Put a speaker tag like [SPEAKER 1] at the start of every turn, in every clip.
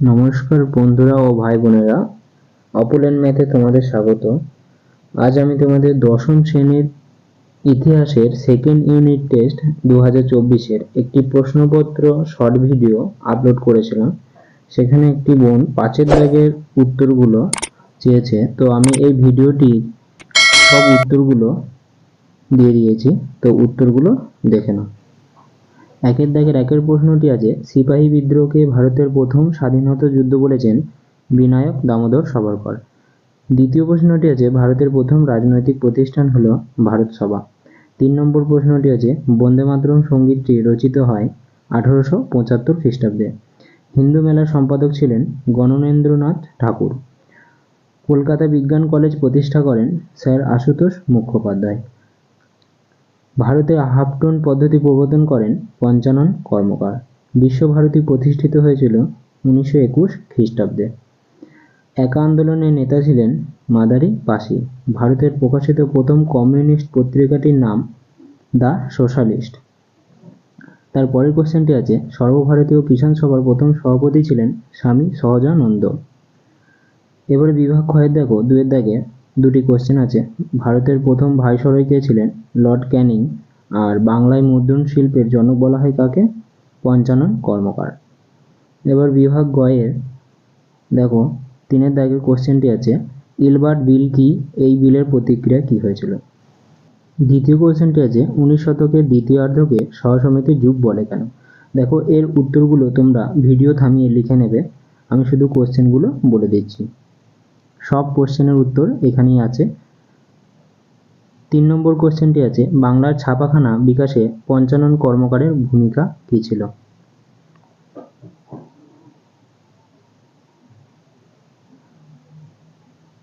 [SPEAKER 1] নমস্কার বন্ধুরা ও ভাই বোনেরা। অপুলেন ম্যাথে তোমাদের স্বাগত। আজ আমি তোমাদের দশম শ্রেণির ইতিহাসের সেকেন্ড ইউনিট টেস্ট দু হাজার চব্বিশের একটি প্রশ্নপত্র শর্ট ভিডিও আপলোড করেছিলাম। সেখানে একটি বোন পাঁচের দাগের উত্তরগুলো চেয়েছে। তো আমি এই ভিডিওটি সব উত্তরগুলো দিয়ে দিয়েছি। তো উত্তরগুলো দেখে নাও। একের দাগের একের প্রশ্নটি আছে, সিপাহী বিদ্রোহকে ভারতের প্রথম স্বাধীনতা যুদ্ধ বলেছেন বিনায়ক দামোদর সাবরকর দ্বিতীয় প্রশ্নটি আছে, ভারতের প্রথম রাজনৈতিক প্রতিষ্ঠান হলো ভারত সভা। তিন নম্বর প্রশ্নটি আছে, বন্দে মাতরম সঙ্গীতটি রচিত হয় আঠারোশো পঁচাত্তর খ্রিস্টাব্দে। হিন্দু মেলার সম্পাদক ছিলেন গণনেন্দ্রনাথ ঠাকুর। কলকাতা বিজ্ঞান কলেজ প্রতিষ্ঠা করেন স্যার আশুতোষ মুখোপাধ্যায়। ভারতে হাফ টোন পদ্ধতি প্রবর্তন করেন পঞ্চানন কর্মকার। বিশ্বভারতী প্রতিষ্ঠিত হয়েছিল উনিশশো একুশ খ্রিস্টাব্দে। একা আন্দোলনের নেতা ছিলেন মাদারি পাসি ভারতের প্রকাশিত প্রথম কমিউনিস্ট পত্রিকাটির নাম দ্য সোশ্যালিস্ট। তার পরের কোশ্চেনটি আছে, সর্বভারতীয় কিষাণ সভার প্রথম সভাপতি ছিলেন স্বামী সহজানন্দ। এবারে বিভাগ ক্ষয়ের দেখো, দুয়ের দাগে দুটি কোশ্চেন আছে। ভারতের প্রথম ভাইসরয় কে ছিলেন? লর্ড ক্যানিং। আর বাংলায় মুদ্রণ শিল্পের জনক বলা হয় কাকে? পঞ্চানন কর্মকার। এবার বিভাগ গয়ের, দেখো, তিনের দাগের কোশ্চেনটি আছে, ইলবার্ট বিল কি, এই বিলের প্রতিক্রিয়া কি হয়েছিল? দ্বিতীয় কোশ্চেনটি আছে, উনিশ শতকের দ্বিতীয়ার্ধকে সহসমিতির যুগ বলে কেন? দেখো, এর উত্তরগুলো তোমরা ভিডিও থামিয়ে লিখে নেবে। আমি শুধু কোশ্চেনগুলো বলে দিচ্ছি। সব কোশ্চেনের উত্তর এখানেই আছে। তিন নম্বর কোশ্চেনটি আছে, বাংলার ছাপাখানা বিকাশে পঞ্চানন কর্মকারের ভূমিকা কী ছিল?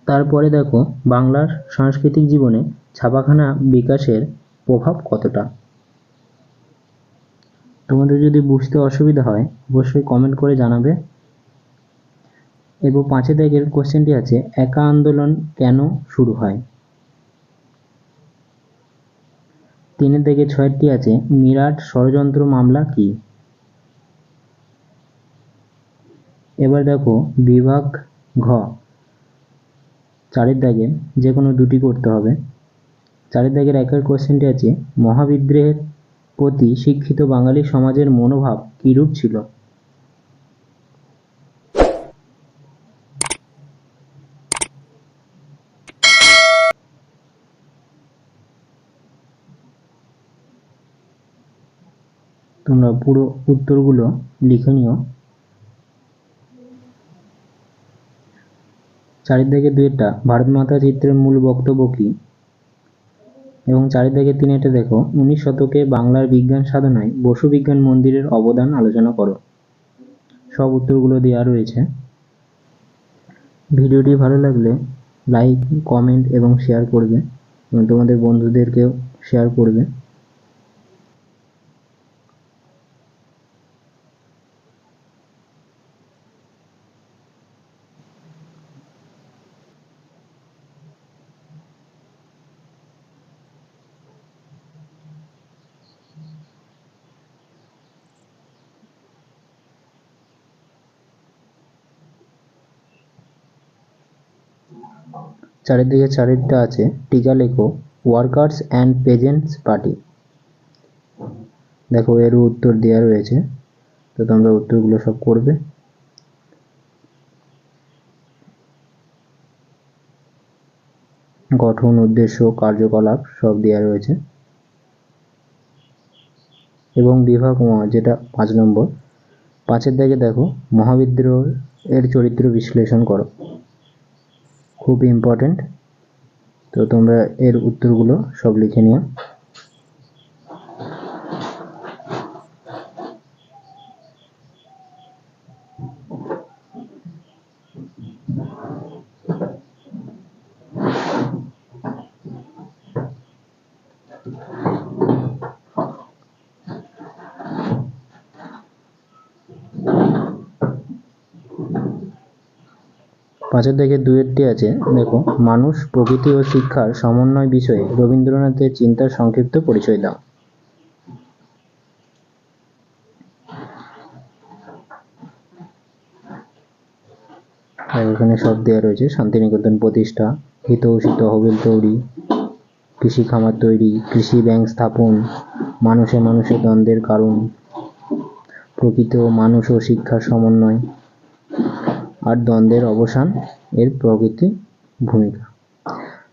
[SPEAKER 1] তারপরে দেখো, বাংলার সাংস্কৃতিক জীবনে ছাপাখানা বিকাশের প্রভাব কতটা? তোমাদের যদি বুঝতে অসুবিধা হয়, অবশ্যই কমেন্ট করে জানাবে। এবং পাঁচে দাগের কোশ্চেনটি আছে, একা আন্দোলন কেন শুরু হয়? তিনের দিকে ছয়টি আছে, মিরাট ষড়যন্ত্র মামলা কি? এবার দেখো, বিভাগ ঘ। চারের দাগে যে কোনো দুটি করতে হবে। চারের দাগের একের কোশ্চেনটি আছে, মহাবিদ্রোহের প্রতি শিক্ষিত বাঙালি সমাজের মনোভাব কিরূপ ছিল? তোমরা পুরো উত্তরগুলো লিখে নিও। চারিদিকে দুইটা, ভারত মাতা চিত্রের মূল বক্তব্য কী? এবং চারিদিকে তিন এটা দেখো, উনিশ শতকে বাংলার বিজ্ঞান সাধনায় বসু বিজ্ঞান মন্দিরের অবদান আলোচনা করো। সব উত্তরগুলো দেওয়া রয়েছে। ভিডিওটি ভালো লাগলে লাইক, কমেন্ট এবং শেয়ার করবে এবং তোমাদের বন্ধুদেরকেও শেয়ার করবে। চারিদিকে চারিটা আছে টিকা লেখো ওয়ার্কার্স অ্যান্ড পেজেন্টস পার্টি দেখো, এর উত্তর দেওয়া রয়েছে। তো তোমরা উত্তরগুলো সব করবে। গঠন, উদ্দেশ্য, কার্যকলাপ সব দেওয়া রয়েছে। এবং বিভাগ যেটা পাঁচ নম্বর। পাঁচের দিকে দেখো মহাবিদ্রোহ এর চরিত্র বিশ্লেষণ করো। খুব ইম্পর্ট্যান্ট তো তোমরা এর উত্তরগুলো সব লিখে নিও। পাঁচের দিকে দুয়েরটি আছে। দেখো, মানুষ, প্রকৃতি ও শিক্ষার সমন্বয় বিষয়ে রবীন্দ্রনাথের চিন্তার সংক্ষিপ্ত পরিচয় দাও। এখানে সব দেওয়া রয়েছে। শান্তিনিকেতন প্রতিষ্ঠা হিত হিতৈষী তহবিল তৈরি, কৃষি খামার তৈরি, কৃষি ব্যাংক স্থাপন, মানুষে মানুষে দ্বন্দ্বের কারণ, প্রকৃত মানুষ ও শিক্ষার সমন্বয়। আর দ্বন্দ্বের অবসান এর প্রকৃতি ভূমিকা।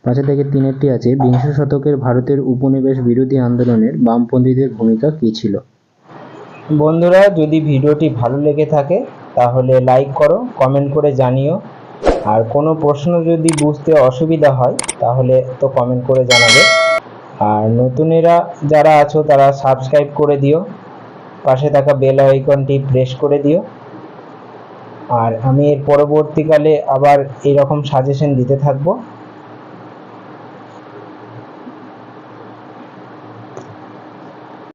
[SPEAKER 1] পাঁচে থেকে তিনেরটি আছে, বিংশ শতকের ভারতের উপনিবেশ বিরোধী আন্দোলনের বামপন্থীদের ভূমিকা কী ছিল?
[SPEAKER 2] বন্ধুরা, যদি ভিডিওটি ভালো লেগে থাকে, তাহলে লাইক করো, কমেন্ট করে জানিও। আর কোনো প্রশ্ন যদি বুঝতে অসুবিধা হয়, তাহলে তো কমেন্ট করে জানাবে। আর নতুনেরা যারা আছো, তারা সাবস্ক্রাইব করে দিও। পাশে থাকা বেল আইকনটি প্রেস করে দিও। আর আমি এর পরবর্তীকালে আবার এরকম সাজেশন দিতে থাকব।